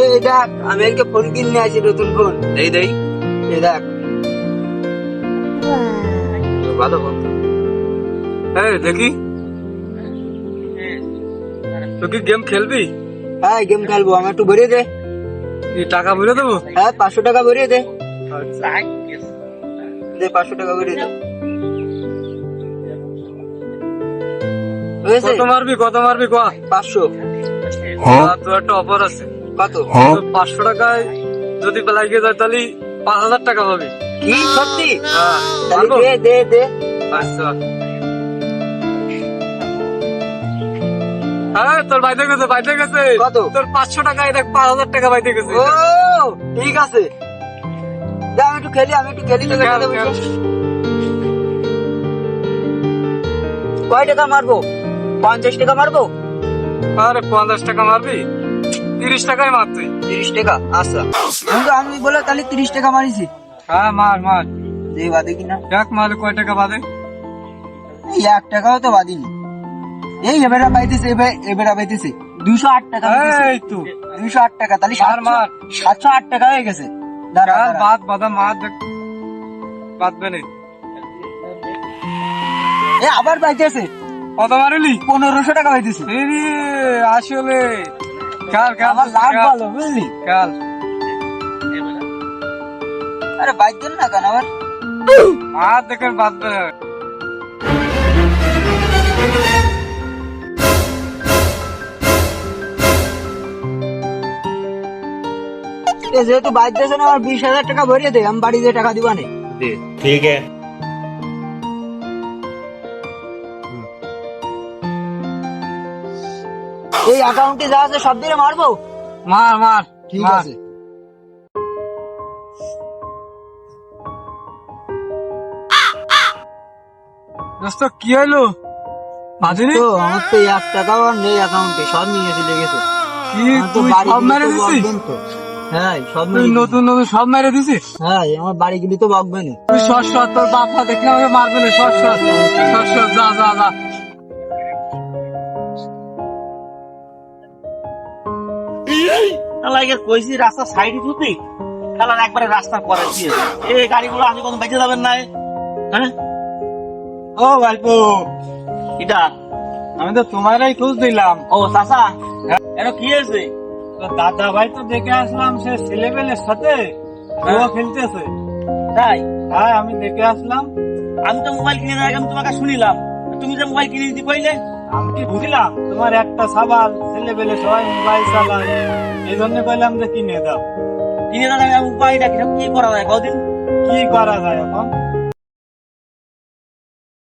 এই দেখ আমি আজকে ফোন কিনে আছি নতুন ফোন দেই দেই। এই দেখ। ভালো ফোন এই দেখি। তুই কি গেম খেলবি? হ্যাঁ গেম খেলব। আমার একটু ভরিয়ে দে। টাকা ভরে দেবো? হ্যাঁ পাঁচশো টাকা ভরিয়ে দে। দে পাঁচশো টাকা ভরিয়ে দে। কত মারবি কত মারবি কোয়া? পাঁচশো। তো একটা অফার আছে। কত পাঁচশো টাকায় যদি লাগিয়ে যায় তাহলে পাঁচ হাজার টাকা পাবি কি? সত্যি? হ্যাঁ দে দে দে আচ্ছা। হ্যাঁ তোর বাইতে গেছে বাইতে গেছে। কত? তোর পাঁচশো টাকায় দেখ পাঁচ হাজার টাকা বাইতে গেছে। ও ঠিক আছে। দে আমি একটু খেলি আমি একটু খেলি তোকে। বসে। কয় টাকা মারবো? পঞ্চাশ টাকা মারবো? আরে পঞ্চাশ টাকা মারবি? তিরিশ টাকায় মার তুই। তিরিশ টাকা? আচ্ছা। কিন্তু আমি বলে তাহলে তিরিশ টাকা মারিছি। হ্যাঁ মার মার। যে বাদে কিনা। দেখ মারলে কয় টাকা বাদে। এই এক টাকাও তো বাদিনি। এই এবারে পাইতেছে এবার এবারে পাইতেছে। দুশো আট টাকা এই তো। দুশো আট টাকা তাহলে মার, মার। সাতশো আট টাকা হয়ে গেছে। দাঁড়া বাদ বাদা মার দেখ। বাদবে নেই এ আবার পাইতেছে। কত মারিলি পনেরোশো টাকা পাইতেছে। আসলে। কাল কাল আমার লাভ ভালো বুঝলি? কাল। আরে বাইতেন না কেন আবার? মার দেখে বাদবে না। এ যেহেতু না আমার বিশ হাজার টাকা ভরিয়ে দে আমি বাড়িতে টাকা দিবা নে ठीक এই অ্যাকাউন্টে যা আছে সব দিয়ে মারবো? মার মার ঠিক। আছে। দোস্ত কি হইল বাজিনি তো আমার তো এক টাকাও আর নেই অ্যাকাউন্টে সব নিয়ে চলে গেছে। কি তুই সব মেরে দিছিস? হ্যাঁ সব তুই নতুন নতুন সব মেরে দিছিস? হ্যাঁ আমার বাড়ি গেলি তো বকবে না তুই সর সর তোর বাপা দেখলে আমাকে মারবে না সর সর সর সর যা যা যা। লাগে কইছি রাস্তা সাইডে তুই খেলার একবারে রাস্তার পরে দিয়ে এই গাড়িগুলো আমি কোনো বেঁচে যাবেন না হ্যাঁ? ও ভাইপো এটা আমি তো তোমারই খোঁজ দিলাম ও চাচা এটা কি হয়েছে? দাদা ভাই তো দেখে আসলাম সে ছেলেবেলের সাথে জুয়া খেলতেছে। তাই? হ্যাঁ আমি দেখে আসলাম। আমি তো মোবাইল কিনে দেওয়ার আমি তোমাকে শুনিলাম। তুমি যে মোবাইল কিনে দিতে কইলে আমি কি বুঝলাম তোমার একটা সাবাল ছেলেবেলে সবাই মোবাইল চালায়। এই জন্য কইলাম যে কিনে দাও। কিনে দাও উপায় দেখি কি করা যায় কদিন? কি করা যায় এখন?